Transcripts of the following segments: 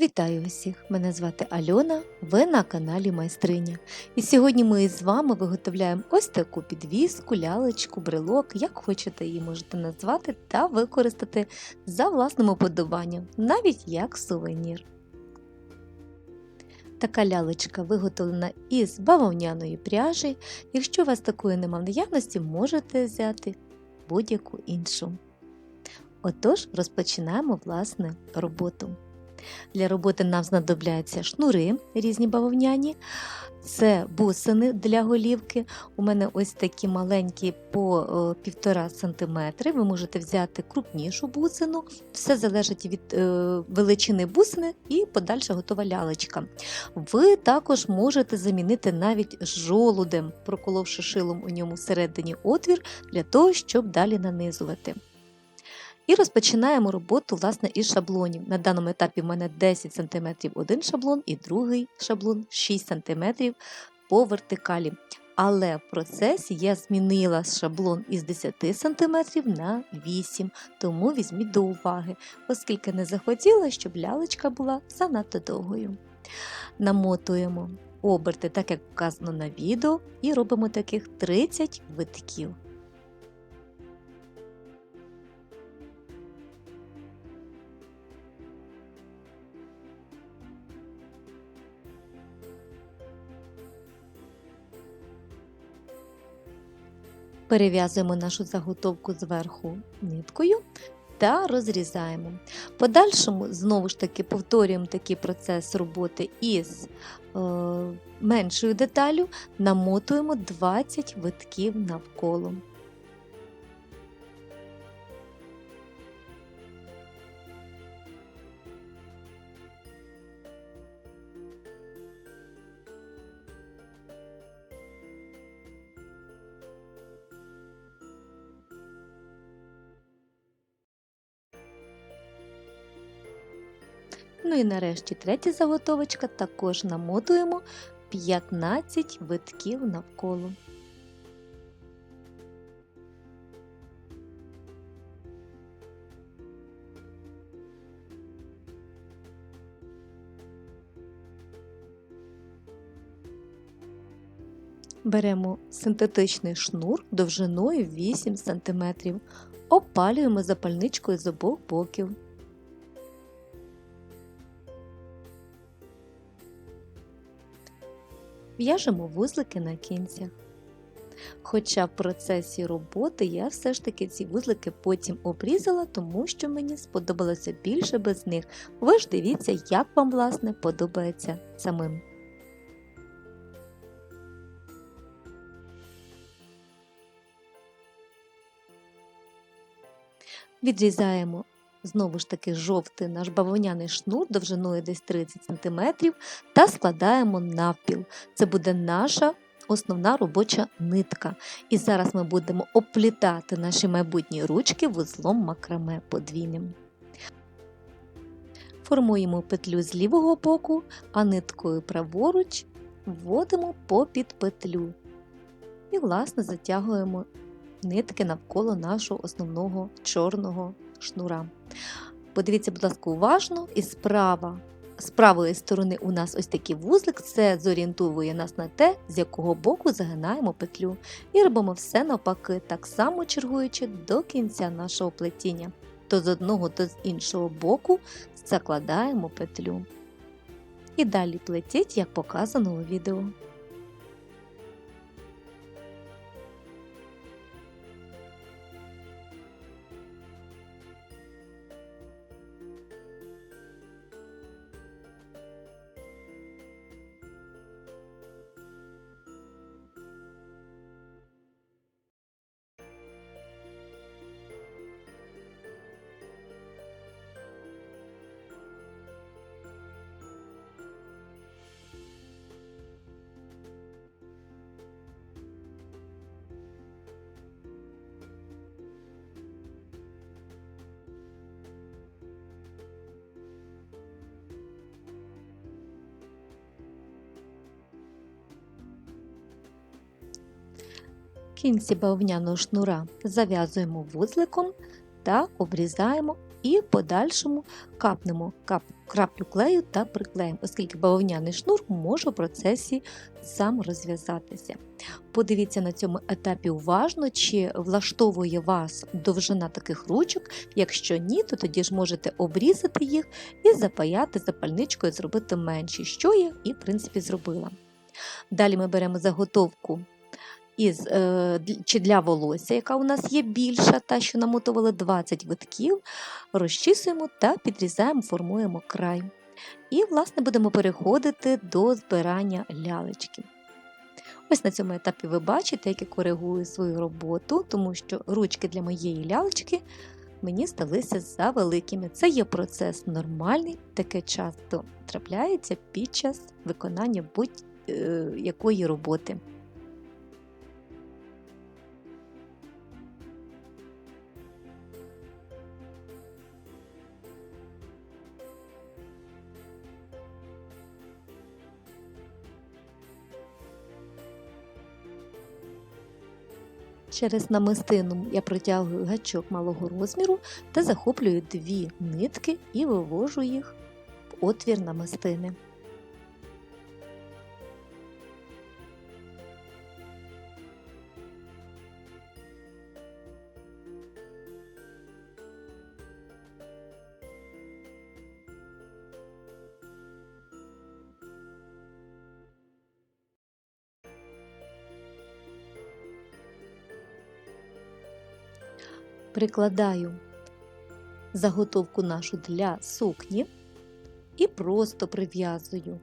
Вітаю усіх! Мене звати Альона, ви на каналі Майстриня. І сьогодні ми з вами виготовляємо ось таку підвіску, лялечку, брелок, як хочете її можете назвати та використати за власним уподобанням, навіть як сувенір. Така лялечка виготовлена із бавовняної пряжі. Якщо у вас такої нема в наявності, можете взяти будь-яку іншу. Отож, розпочинаємо власне роботу. Для роботи нам знадобляться шнури різні бавовняні, це бусини для голівки. У мене ось такі маленькі по 1,5 см. Ви можете взяти крупнішу бусину, все залежить від е, величини бусини і подальша готова лялечка. Ви також можете замінити навіть жолудем, проколовши шилом у ньому всередині отвір, для того, щоб далі нанизувати. І розпочинаємо роботу власне із шаблонів. На даному етапі в мене 10 см один шаблон і другий шаблон 6 см по вертикалі. Але в процесі я змінила шаблон із 10 см на 8 тому візьміть до уваги, оскільки не захотіла, щоб лялечка була занадто довгою. Намотуємо оберти, так як показано на відео, і робимо таких 30 витків. Перев'язуємо нашу заготовку зверху ниткою та розрізаємо. Подальшому, знову ж таки, повторюємо такий процес роботи із е, меншою деталю, намотуємо 20 витків навколо. І нарешті третя заготовочка також намотуємо 15 витків навколо. Беремо синтетичний шнур довжиною 8 см, опалюємо запальничкою з обох боків. В'яжемо вузлики на кінцях. Хоча в процесі роботи я все ж таки ці вузлики потім обрізала, тому що мені сподобалося більше без них. Ви ж дивіться, як вам, власне, подобається самим. Відрізаємо Знову ж таки жовтий наш бавовняний шнур довжиною десь 30 см та складаємо навпіл. Це буде наша основна робоча нитка. І зараз ми будемо оплітати наші майбутні ручки вузлом макраме подвійним. Формуємо петлю з лівого боку, а ниткою праворуч вводимо попід петлю. І, власне, затягуємо нитки навколо нашого основного чорного шнура. Подивіться, будь ласка, уважно, і справа, з правої сторони у нас ось такий вузлик, це зорієнтує нас на те, з якого боку загинаємо петлю. І робимо все навпаки, так само чергуючи до кінця нашого плетіння. То з одного, то з іншого боку закладаємо петлю. І далі плетіть, як показано у відео. Кінці бавовняного шнура зав'язуємо вузликом та обрізаємо і в подальшому капнемо кап, краплю клею та приклеїмо, оскільки бавовняний шнур може в процесі сам розв'язатися. Подивіться на цьому етапі уважно, чи влаштовує вас довжина таких ручок. Якщо ні, то тоді ж можете обрізати їх і запаяти запальничкою, зробити менші, що я і в принципі зробила. Далі ми беремо заготовку із, е, чи для волосся, яка у нас є більша, та що намотували 20 витків, розчісуємо та підрізаємо, формуємо край. І, власне, будемо переходити до збирання лялечки. Ось на цьому етапі ви бачите, як я коригую свою роботу, тому що ручки для моєї лялечки мені сталися за великими. Це є процес нормальний, таке часто трапляється під час виконання будь-якої роботи. Через намистину я протягую гачок малого розміру та захоплюю дві нитки і вивожу їх в отвір намистини. Прикладаю заготовку нашу для сукні і просто прив'язую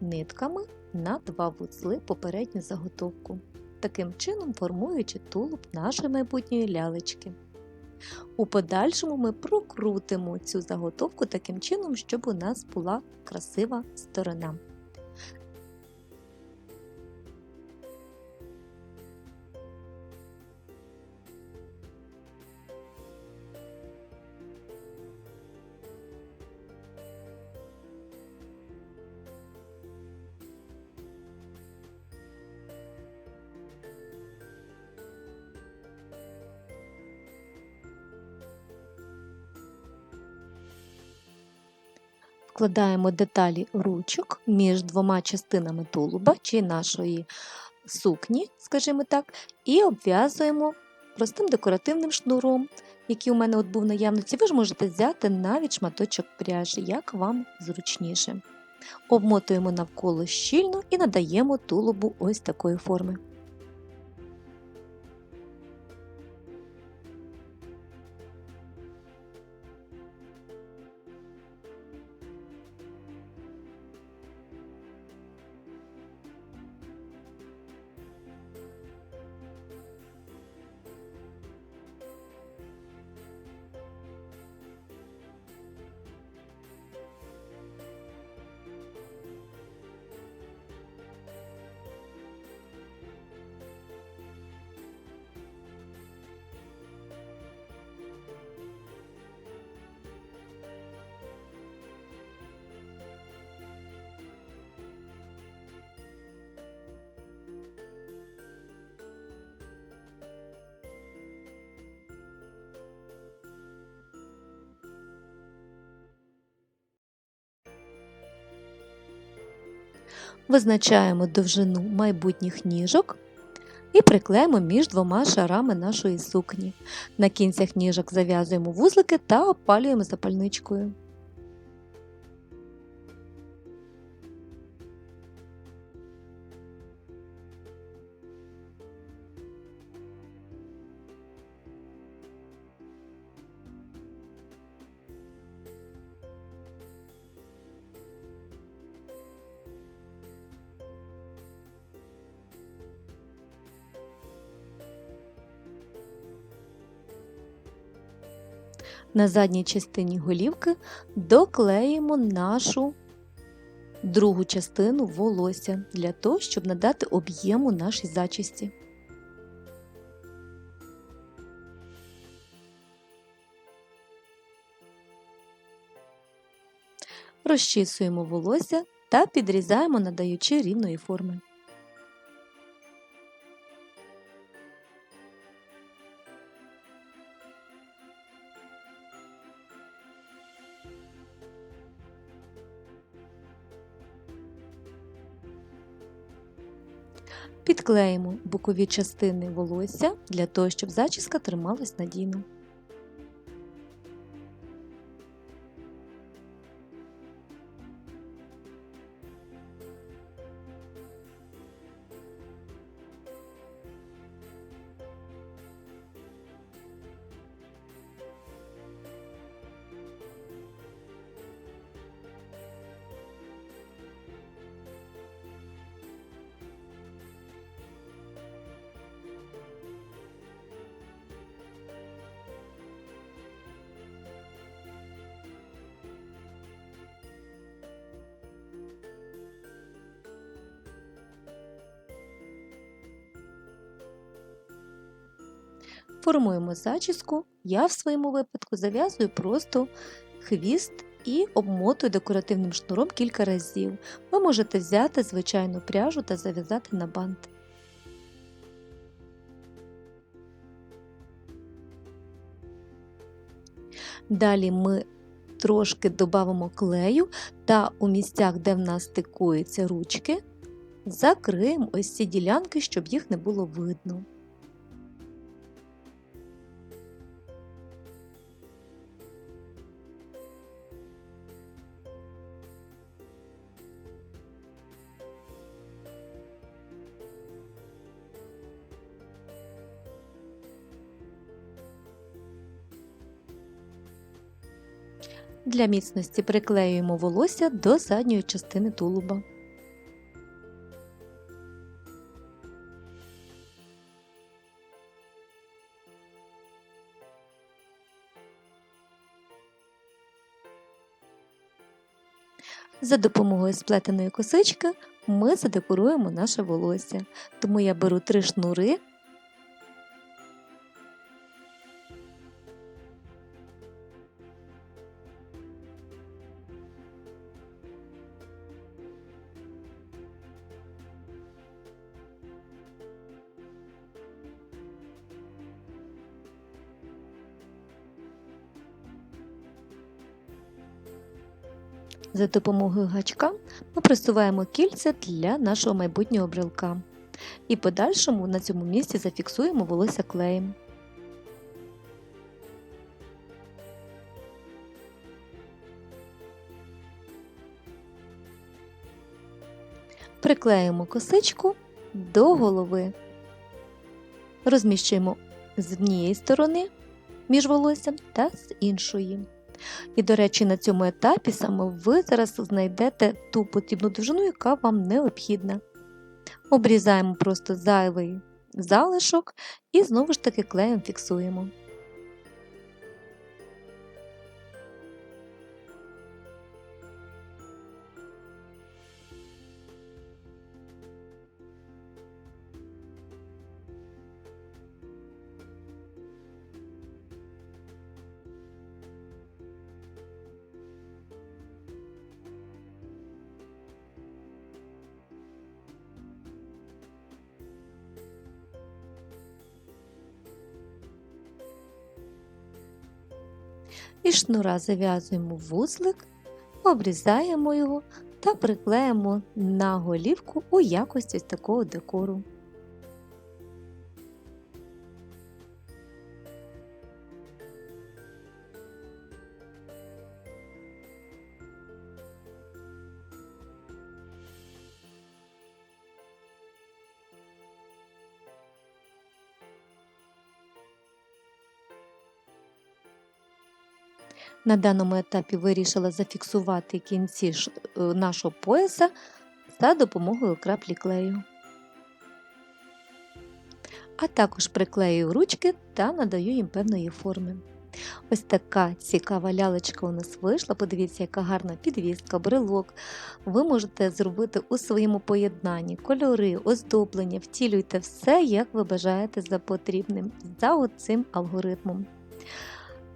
нитками на два вузли попередню заготовку, таким чином формуючи тулуб нашої майбутньої лялечки. У подальшому ми прокрутимо цю заготовку таким чином, щоб у нас була красива сторона. Вкладаємо деталі ручок між двома частинами тулуба чи нашої сукні, скажімо так, і обв'язуємо простим декоративним шнуром, який у мене от був наявності. Ви ж можете взяти навіть шматочок пряжі, як вам зручніше. Обмотуємо навколо щільно і надаємо тулубу ось такої форми. Визначаємо довжину майбутніх ніжок і приклеїмо між двома шарами нашої сукні. На кінцях ніжок зав'язуємо вузлики та опалюємо запальничкою. На задній частині голівки доклеїмо нашу другу частину волосся для того, щоб надати об'єму нашій зачісті. Розчісуємо волосся та підрізаємо, надаючи рівної форми. Підклеїмо бокові частини волосся для того, щоб зачіска трималась надійно. Формуємо зачіску. Я в своєму випадку зав'язую просто хвіст і обмотую декоративним шнуром кілька разів. Ви можете взяти звичайну пряжу та зав'язати на бант. Далі ми трошки додамо клею та у місцях, де в нас стикуються ручки, закриємо ось ці ділянки, щоб їх не було видно. Для міцності приклеюємо волосся до задньої частини тулуба. За допомогою сплетеної косички ми задекоруємо наше волосся. Тому я беру три шнури За допомогою гачка ми просуваємо кільця для нашого майбутнього брелка. І подальшому на цьому місці зафіксуємо волосся клеєм. Приклеїмо косичку до голови. Розміщуємо з однієї сторони між волоссям та з іншої. І, до речі, на цьому етапі саме ви зараз знайдете ту потрібну довжину, яка вам необхідна. Обрізаємо просто зайвий залишок і знову ж таки клеєм фіксуємо. Із шнура зав'язуємо вузлик, обрізаємо його та приклеїмо на голівку у якості такого декору. На даному етапі вирішила зафіксувати кінці е, нашого пояса за допомогою краплі клею. А також приклею ручки та надаю їм певної форми. Ось така цікава лялечка у нас вийшла. Подивіться, яка гарна підвістка, брелок. Ви можете зробити у своєму поєднанні кольори, оздоблення, втілюйте все, як ви бажаєте за потрібним, за цим алгоритмом.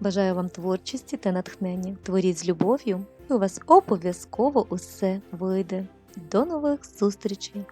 Бажаю вам творчості та натхнення. Творіть з любов'ю, і у вас обов'язково усе вийде. До нових зустрічей!